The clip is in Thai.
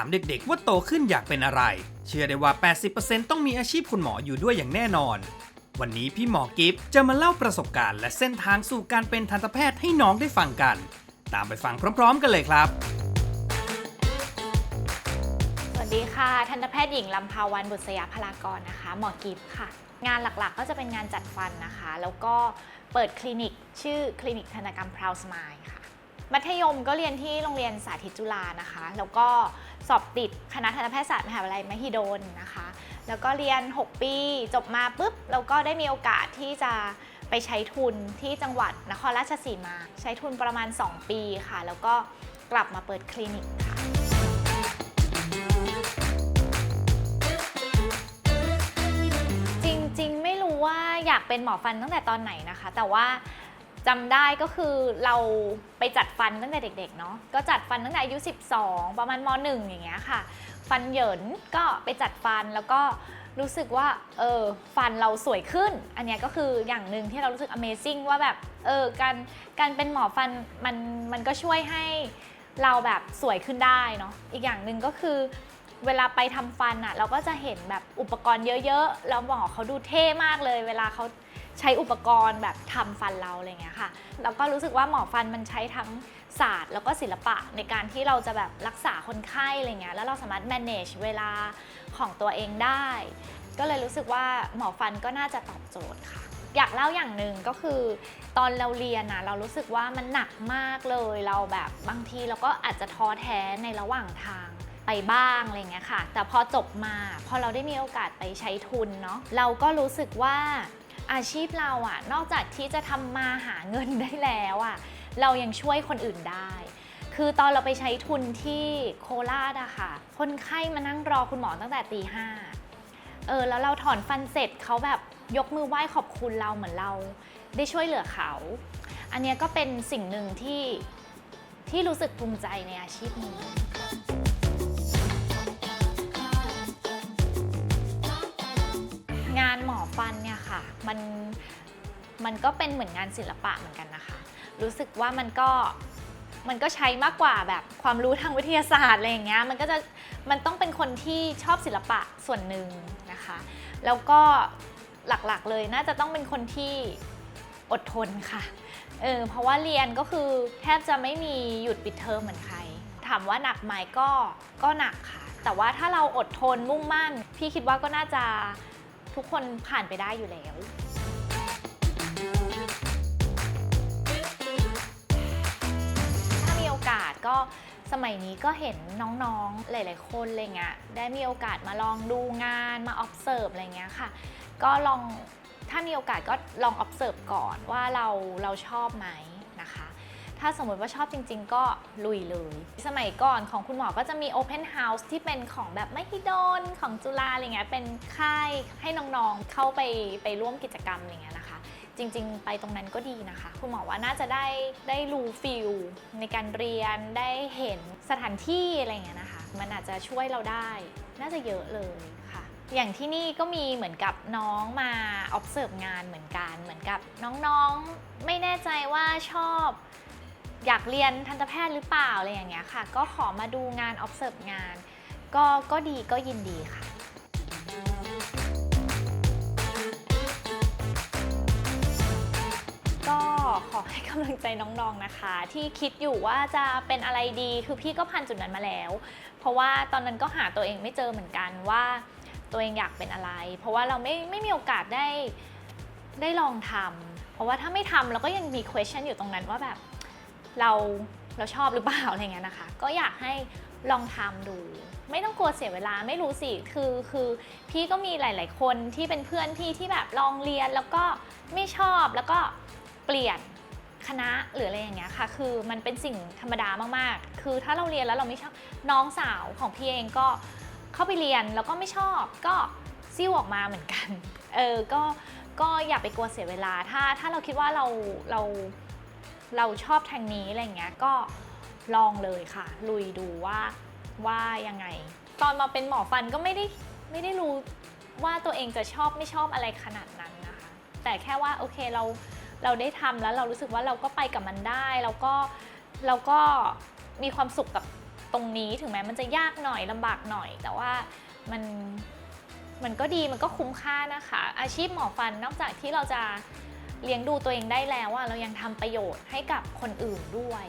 ามเด็กๆ ว่าโตขึ้นอยากเป็นอะไร เชื่อได้ว่า 80%ต้องมีอาชีพคุณหมออยู่ด้วยอย่างแน่นอน วันนี้พี่หมอกิฟจะมาเล่าประสบการณ์และเส้นทางสู่การเป็นทันตแพทย์ให้น้องได้ฟังกัน ตามไปฟังพร้อม ๆ กันเลยครับ สวัสดีค่ะ ทันตแพทย์หญิงลำพาวันบุษยาพลากรนะคะ หมอกิฟค่ะ งานหลักๆ ก็จะเป็นงานจัดฟันนะคะ แล้วก็เปิดคลินิก ชื่อคลินิกทันตกรรมพราวสมายค่ะมัธยมก็เรียนที่โรงเรียนสาธิตจุฬานะคะ แล้วก็ สอบติดคณะทันตแพทยศาสตร์มหาวิทยาลัยมหิดลนะคะ แล้วก็เรียน 6 ปีจบมาปุ๊บเราก็ได้มีโอกาสที่จะไปใช้ทุนที่จังหวัดนครราชสีมา ใช้ทุนประมาณ 2 ปีค่ะ แล้วก็กลับมาเปิดคลินิกค่ะจริงๆไม่รู้ว่าอยากเป็นหมอฟันตั้งแต่ตอนไหนนะคะ แต่ว่า จำได้ก็คือเราไปจัดฟันตั้งแต่เด็กๆเนาะก็จัดฟันตั้งแต่อายุ 12 ประมาณม .1 อย่างเงี้ยค่ะ ฟันเหยินก็ไปจัดฟันแล้วก็รู้สึกว่าเออฟันเราสวยขึ้น อันเนี้ยก็คืออย่างหนึ่งที่เรารู้สึก Amazing ว่าแบบเออการการเป็นหมอฟันมันมันก็ช่วยให้เราแบบสวยขึ้นได้เนาะอีกอย่างหนึ่งก็คือเวลาไปทำฟันอะเราก็จะเห็นแบบอุปกรณ์เยอะๆ แล้วหมอเขาดูเท่มากเลย เวลาเขา ใช้อุปกรณ์แบบทำฟันเราอะไรเงี้ยค่ะ แล้วก็รู้สึกว่าหมอฟันมันใช้ทั้งศาสตร์แล้วก็ศิลปะในการที่เราจะแบบรักษาคนไข้อะไรเงี้ย แล้วเราสามารถ manage เวลาของตัวเองได้ ก็เลยรู้สึกว่าหมอฟันก็น่าจะตอบโจทย์ค่ะ อยากเล่าอย่างหนึ่งก็คือตอนเราเรียนนะเรารู้สึกว่ามันหนักมากเลย เราแบบบางทีเราก็อาจจะท้อแท้ในระหว่างทางไปบ้างอะไรเงี้ยค่ะ แต่พอจบมาพอเราได้มีโอกาสไปใช้ทุนเนาะเราก็รู้สึกว่า อาชีพเราอะนอกจากที่จะทำมาหาเงินได้แล้วอะเรายังช่วยคนอื่นได้ คือตอนเราไปใช้ทุนที่โคราชอะค่ะ คนไข้มานั่งรอคุณหมอตั้งแต่ตีห้าเออแล้วเราถอนฟันเสร็จเขาแบบยกมือไหว้ขอบคุณเราเหมือนเรา ได้ช่วยเหลือเขา อันเนี้ยก็เป็นสิ่งหนึ่งที่ที่รู้สึกภูมิใจในอาชีพนี้ มันมันก็เป็นเหมือนงานศิลปะเหมือนกันนะคะ รู้สึกว่ามันก็มันก็ใช้มากกว่าแบบความรู้ทางวิทยาศาสตร์อะไรอย่างเงี้ยมันก็จะมันต้องเป็นคนที่ชอบศิลปะส่วนหนึ่งนะคะ แล้วก็หลักๆเลยน่าจะต้องเป็นคนที่อดทนค่ะเออเพราะว่าเรียนก็คือแทบจะไม่มีหยุดปิดเทอมเหมือนใคร ถามว่าหนักไหมก็ก็หนักค่ะ แต่ว่าถ้าเราอดทนมุ่งมั่น พี่คิดว่าก็น่าจะ ทุกคนผ่านไปได้อยู่แล้ว ถ้ามีโอกาสก็สมัยนี้ก็เห็นน้องๆหลาย ๆ คนอะไรเงี้ยได้มีโอกาสมาลองดูงานมา observe อะไรเงี้ยค่ะ ก็ลองถ้ามีโอกาสก็ลอง observe ก่อนว่าเราเราชอบไหมนะคะ ถ้าสมมติว่าชอบจริง ๆ ก็ลุยเลย สมัยก่อนของคุณหมอก็จะมี Open House ที่เป็นของแบบไมหิดลของจุฬาอะไรเงี้ยเป็นค่ายให้น้องๆเข้าไปไปร่วมกิจกรรมอะไรเงี้ยนะคะ จริง ๆ ไปตรงนั้นก็ดีนะคะ คุณหมอว่าน่าจะได้ได้รู้ฟิลในการเรียนได้เห็นสถานที่อะไรเงี้ยนะคะ มันอาจจะช่วยเราได้ น่าจะเยอะเลยค่ะอย่างที่นี่ก็มีเหมือนกับน้องมา observe งานเหมือนกัน เหมือนกับน้องๆ ไม่แน่ใจว่าชอบ อยากเรียนทันตแพทย์หรือเปล่าอะไรอย่างเงี้ยค่ะ ก็ขอมาดูงาน observe งาน ก็ก็ดีก็ยินดีค่ะก็ขอให้กำลังใจน้องๆนะคะ ที่คิดอยู่ว่าจะเป็นอะไรดีคือพี่ก็ผ่านจุดนั้นมาแล้ว เพราะว่าตอนนั้นก็หาตัวเองไม่เจอเหมือนกันว่า ตัวเองอยากเป็นอะไร เพราะว่าเราไม่ไม่มีโอกาสได้ได้ลองทำเพราะว่าถ้าไม่ทำเราก็ยังมี question อยู่ตรงนั้นว่าแบบ เราเราชอบหรือเปล่าอะไรเงี้ยนะคะ ก็อยากให้ลองทำดู ไม่ต้องกลัวเสียเวลาไม่รู้สิคือคือพี่ก็มีหลาย ๆ คนที่เป็นเพื่อนพี่ที่แบบลองเรียนแล้วก็ไม่ชอบแล้วก็เปลี่ยนคณะหรืออะไรอย่างเงี้ยค่ะ คือมันเป็นสิ่งธรรมดามากๆ คือถ้าเราเรียนแล้วเราไม่ชอบน้องสาวของพี่เองก็เข้าไปเรียนแล้วก็ไม่ชอบก็ซิ่วออกมาเหมือนกัน เออก็ก็อย่าไปกลัวเสียเวลา ถ้าถ้าเราคิดว่าเราเรา เราชอบทางนี้อะไรเงี้ยก็ลองเลยค่ะ ลุยดูว่าว่ายังไง ตอนมาเป็นหมอฟันก็ไม่ได้ไม่ได้รู้ว่าตัวเองจะชอบไม่ชอบอะไรขนาดนั้นนะคะ แต่แค่ว่าโอเคเราเราได้ทำแล้วเรารู้สึกว่าเราก็ไปกับมันได้แล้วก็เราก็มีความสุขกับตรงนี้ถึงแม้มันจะยากหน่อยลำบากหน่อย แต่ว่ามันมันก็ดีมันก็คุ้มค่านะคะ อาชีพหมอฟันนอกจากที่เราจะ เลี้ยงดูตัวเองได้แล้วอะเรายังทำประโยชน์ให้กับคนอื่นด้วย